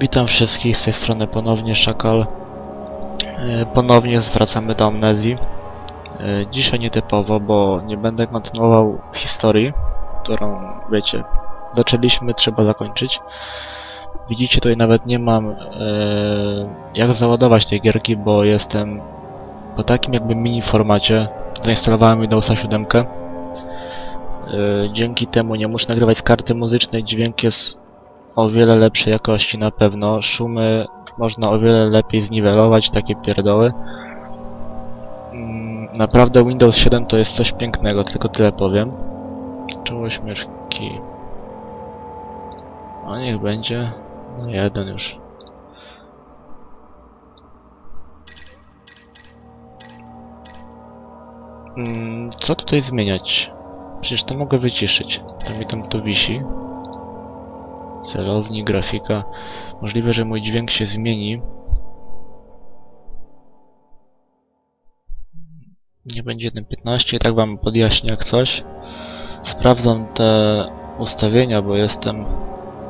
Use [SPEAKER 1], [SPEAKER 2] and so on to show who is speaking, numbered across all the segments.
[SPEAKER 1] Witam wszystkich z tej strony ponownie Szakal. E, Ponownie zwracamy do amnezji. E, Dzisiaj nietypowo, bo nie będę kontynuował historii, którą, wiecie, zaczęliśmy, trzeba zakończyć. Widzicie, tutaj nawet nie mam e, jak załadować tej gierki, bo jestem po takim jakby mini formacie. Zainstalowałem Windowsa 7. E, Dzięki temu nie muszę nagrywać z karty muzycznej, dźwięk jest o wiele lepszej jakości na pewno. Szumy można o wiele lepiej zniwelować, takie pierdoły. Mm, Naprawdę Windows 7 to jest coś pięknego, tylko tyle powiem. Czoło śmieszki. A niech będzie. No jeden już. Mm, Co tutaj zmieniać? Przecież to mogę wyciszyć. To mi tam to wisi. Celownik, grafika. Możliwe, że mój dźwięk się zmieni. Nie będzie 1.15, tak wam podjaśnię jak coś. Sprawdzam te ustawienia, bo jestem...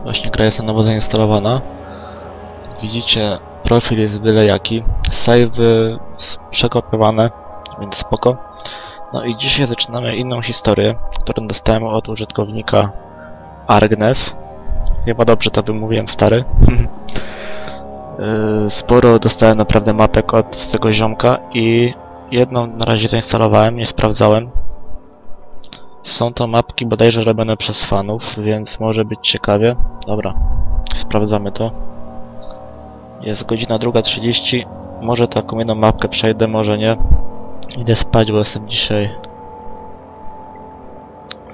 [SPEAKER 1] Właśnie gra jest na nowo zainstalowana. Widzicie, profil jest byle jaki. Save'y s- przekopiowane, więc spoko. No i dzisiaj zaczynamy inną historię, którą dostałem od użytkownika Argnes. Chyba dobrze to wymówiłem, stary. Yy, Sporo dostałem naprawdę mapek od tego ziomka i jedną na razie zainstalowałem, nie sprawdzałem. Są to mapki bodajże robione przez fanów, więc może być ciekawie. Dobra, sprawdzamy to. Jest godzina 2.30. Może taką jedną mapkę przejdę, może nie. Idę spać, bo jestem dzisiaj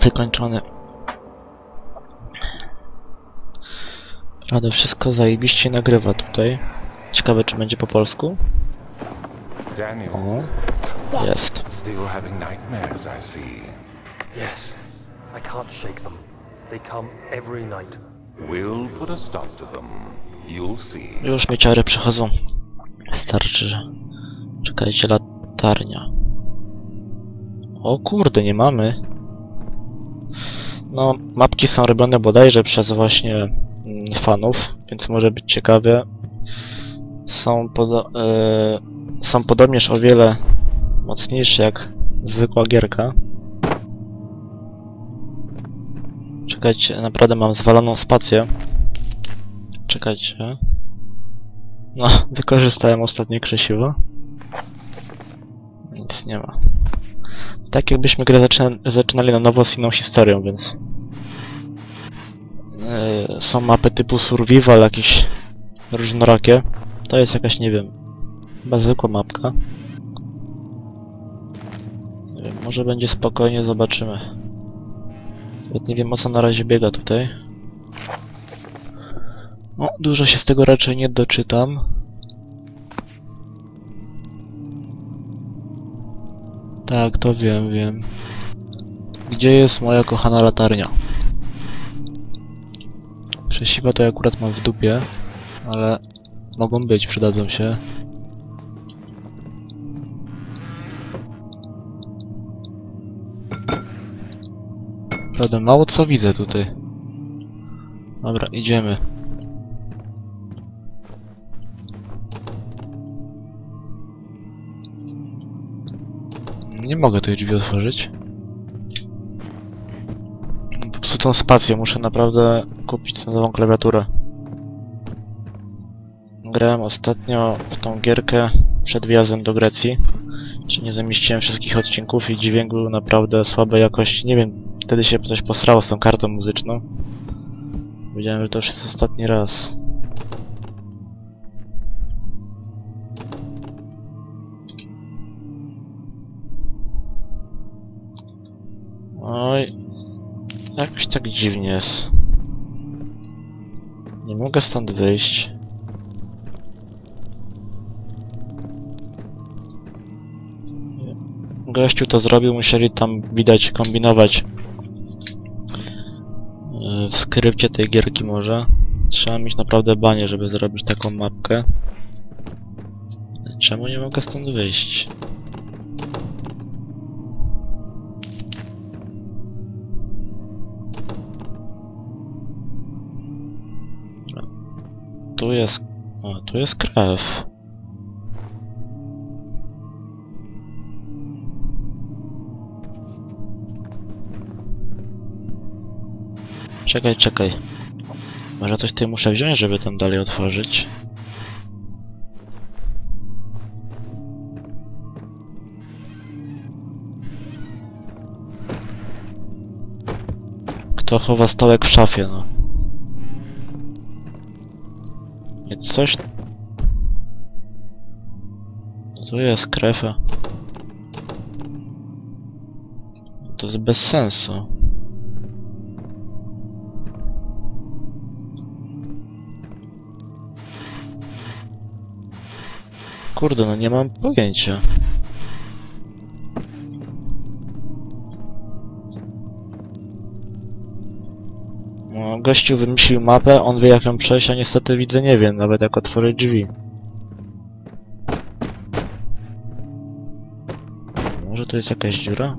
[SPEAKER 1] wykończony. Naprawdę wszystko zajebiście nagrywa tutaj. Ciekawe czy będzie po polsku?
[SPEAKER 2] Daniel,
[SPEAKER 1] O, jest.
[SPEAKER 2] still having nightmares, I see.
[SPEAKER 3] Yes, I can't shake them. They come every night.
[SPEAKER 2] We'll put a stop to them. You'll see.
[SPEAKER 1] Już mi ciary przychodzą. Starczy, że... Czekajcie, latarnia. O kurde, nie mamy. No, mapki są robione bodajże przez właśnie fanów, więc może być ciekawie. Są, e, są podobnież o wiele mocniejsze jak zwykła gierka. Czekajcie, naprawdę mam zwaloną spację. Czekajcie. No, wykorzystałem ostatnie krzesiwo. Nic nie ma. Tak jakbyśmy grę zaczyna zaczynali na nowo z inną historią, więc... Yy, są mapy typu survival, jakieś różnorakie. To jest jakaś, nie wiem, chyba zwykła mapka. Nie wiem, może będzie spokojnie, zobaczymy. Nawet nie wiem o co na razie biega tutaj. No, dużo się z tego raczej nie doczytam. Tak, to wiem, wiem. Gdzie jest moja kochana latarnia? Krzesiwa to ja akurat mam w dupie, ale mogą być, przydadzą się. Prawda, mało co widzę tutaj. Dobra, idziemy. Nie mogę tych drzwi otworzyć. Tą spację muszę naprawdę kupić nową klawiaturę. Grałem ostatnio w tą gierkę przed wjazdem do Grecji. Czy nie zamieściłem wszystkich odcinków i dźwięk był naprawdę słabej jakości. Nie wiem, wtedy się coś posrało z tą kartą muzyczną. Wiedziałem, że to już jest ostatni raz. Oj, jakoś tak dziwnie jest. Nie mogę stąd wyjść. Gościu to zrobił, musieli tam widać kombinować yy, w skrypcie tej gierki może. Trzeba mieć naprawdę banie, żeby zrobić taką mapkę. Czemu nie mogę stąd wyjść? Tu jest... O, tu jest krew. Czekaj, czekaj. Może coś tutaj muszę wziąć, żeby tam dalej otworzyć? Kto chowa stołek w szafie, no? Coś... Tu jest krew. a- To jest bez sensu. Kurde, no nie mam pojęcia. Gościu wymyślił mapę, on wie jak ją przejść, a niestety widzę nie wiem nawet jak otworzyć drzwi. Może to jest jakaś dziura?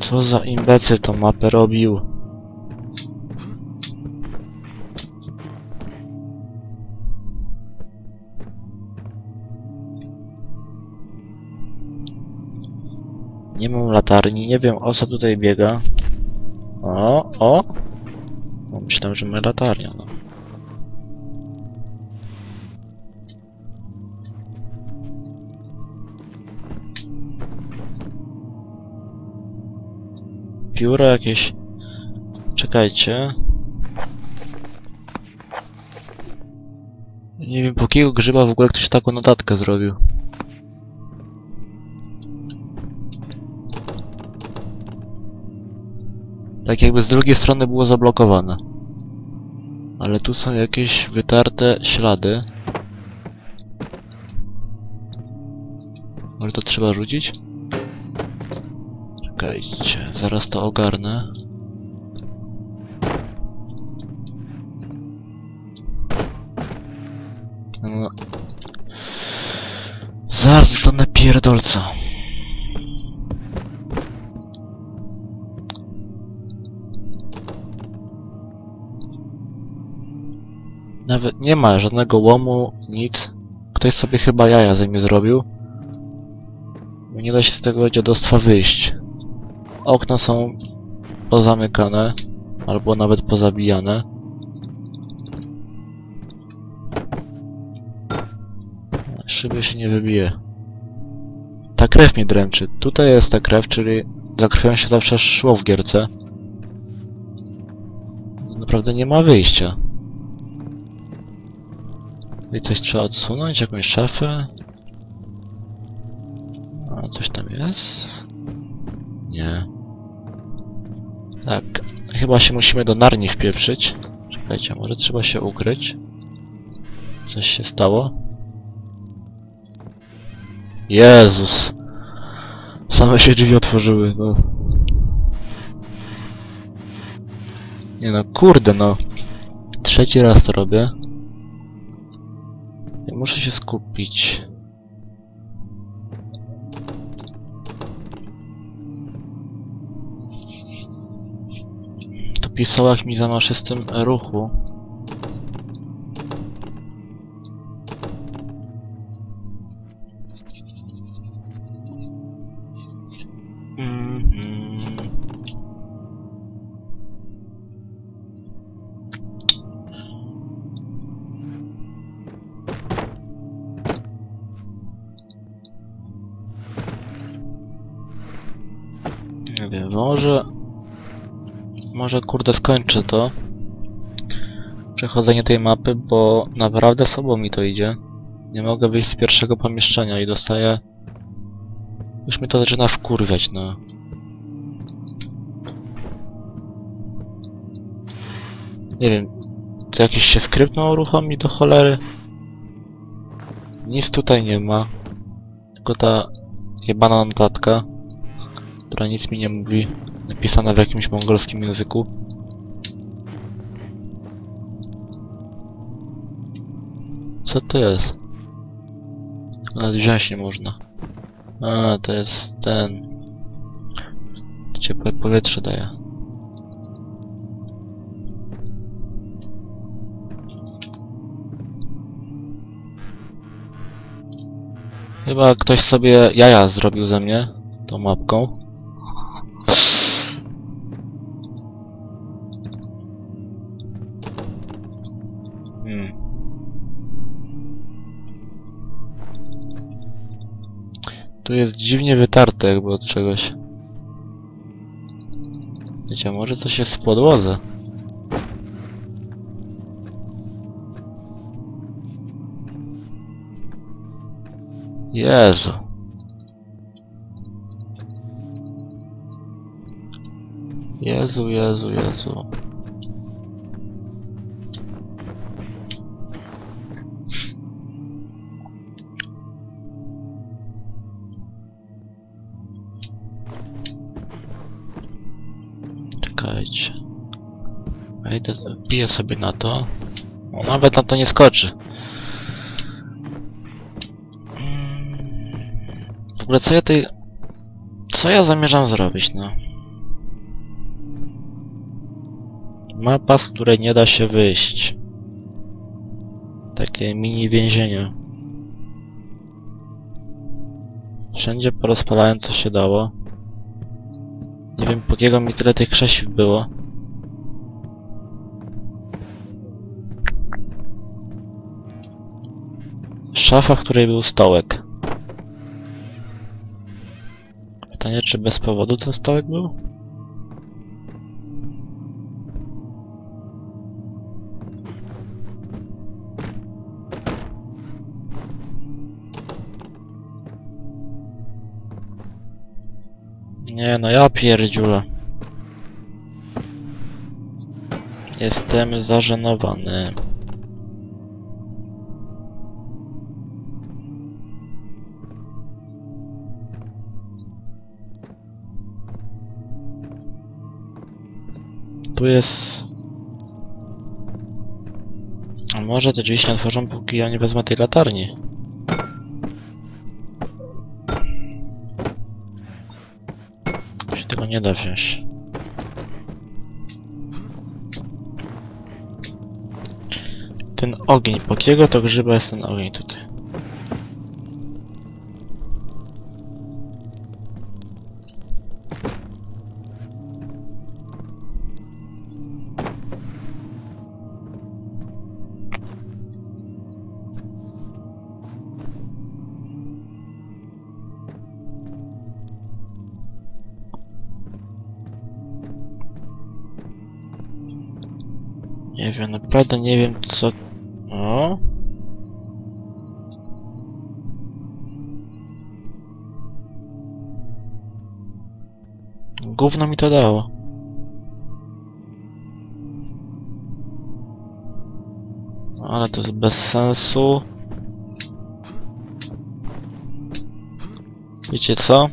[SPEAKER 1] Co za imbecyl tą mapę robił? Nie mam latarni, nie wiem o co tutaj biega. O, o! Myślałem, że my latarnia, no. Jakieś... Czekajcie. Nie wiem, po jakiego grzyba w ogóle ktoś taką notatkę zrobił. Tak jakby z drugiej strony było zablokowane. Ale tu są jakieś wytarte ślady. Może to trzeba rzucić? Czekajcie, zaraz to ogarnę. No. Zaraz dostanę pierdolca. Nawet nie ma żadnego łomu, nic. Ktoś sobie chyba jaja ze mnie zrobił. Nie da się z tego dziadostwa wyjść. Okna są pozamykane, albo nawet pozabijane. Szyby się nie wybije. Ta krew mnie dręczy. Tutaj jest ta krew, czyli za krwią się zawsze szło w gierce. Naprawdę nie ma wyjścia. I coś trzeba odsunąć? Jakąś szafę? A coś tam jest? Nie. Tak. Chyba się musimy do Narni wpieprzyć. Czekajcie, może trzeba się ukryć? Coś się stało? Jezus! Same się drzwi otworzyły, no. Nie no, kurde no. Trzeci raz to robię. Muszę się skupić. To pisałach mi zamaszystym ruchu. Mhm. Nie może... Może kurde skończę to. Przechodzenie tej mapy, bo naprawdę słabo mi to idzie. Nie mogę wyjść z pierwszego pomieszczenia i dostaję... Już mnie to zaczyna wkurwiać, no. Nie wiem, to jakiś się skrypt ma uruchomi do cholery? Nic tutaj nie ma. Tylko ta jebana notatka, która nic mi nie mówi, napisana w jakimś mongolskim języku. Co to jest? Nawet wziąć nie można. A, to jest ten... Ciepłe powietrze daje. Chyba ktoś sobie jaja zrobił ze mnie tą mapką. Tu jest dziwnie wytarte jakby od czegoś. Wiecie, może coś jest w podłodze. Jezu. Jezu, Jezu, Jezu. Czekajcie. Wejdę, biję sobie na to. O, nawet na to nie skoczy. W ogóle co ja tej... Co ja zamierzam zrobić, no? Mapa, z której nie da się wyjść. Takie mini więzienie. Wszędzie porozpalałem co się dało. Nie wiem po kiego mi tyle tych krzesiw było. Szafa, w której był stołek. Pytanie, czy bez powodu ten stołek był? Nie no, ja pierdziule. Jestem zażenowany. Tu jest... A może te drzwi się otworzą, póki ja nie wezmę tej latarni. Tego nie da wziąć. Ten ogień, po kiego to grzyba jest ten ogień tutaj? Nie wiem, naprawdę nie wiem co... O? Gówno mi to dało. Ale to jest bez sensu. Wiecie co?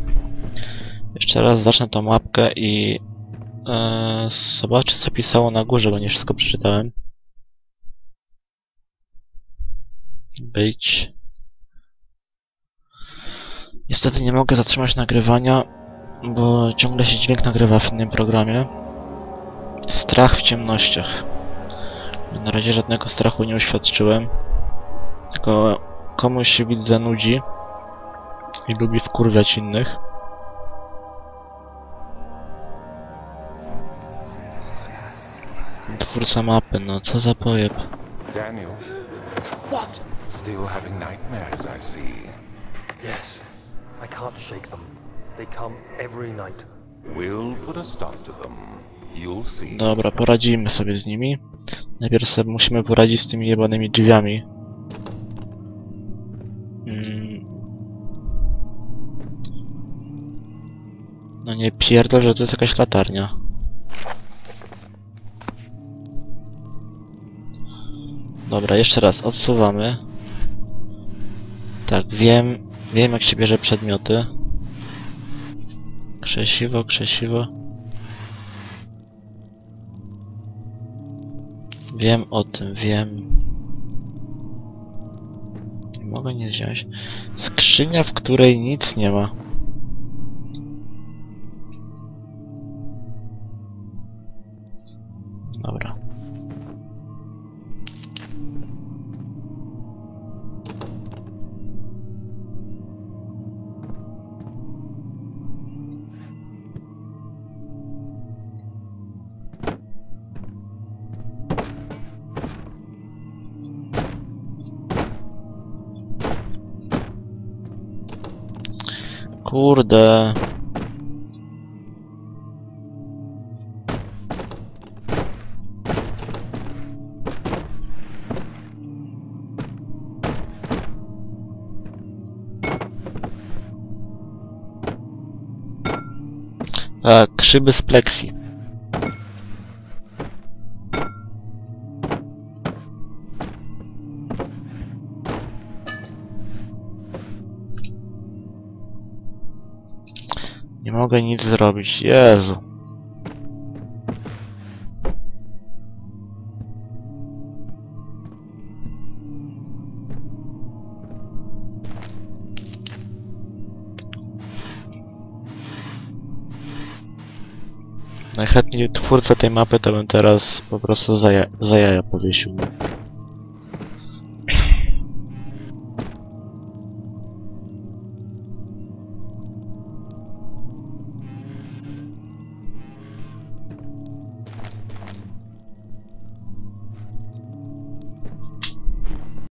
[SPEAKER 1] Jeszcze raz zacznę tą mapkę i Eee, zobaczę co pisało na górze, bo nie wszystko przeczytałem. Być. Niestety nie mogę zatrzymać nagrywania, bo ciągle się dźwięk nagrywa w innym programie. Strach w ciemnościach. Na razie żadnego strachu nie uświadczyłem. Tylko komuś się widzę nudzi i lubi wkurwiać innych. Twórca mapy, no co za pojeb.
[SPEAKER 2] Daniel,
[SPEAKER 3] What?
[SPEAKER 2] still having nightmares, I see.
[SPEAKER 3] Yes. I can't shake them. They come every night.
[SPEAKER 2] We'll put a stop to them. You'll see.
[SPEAKER 1] Dobra, poradzimy sobie z nimi. Najpierw sobie musimy poradzić z tymi jebanymi drzwiami. Mm. No nie pierdol, że tu jest jakaś latarnia. Dobra, jeszcze raz odsuwamy. Tak, wiem, wiem jak się bierze przedmioty. Krzesiwo, krzesiwo. Wiem o tym, wiem. Nie mogę nie wziąć. Skrzynia, w której nic nie ma. Kurde. Tak, szyby z pleksji. Mogę nic zrobić. Jezu. Najchętniej twórca tej mapy to bym teraz po prostu za, ja za jaja powiesił.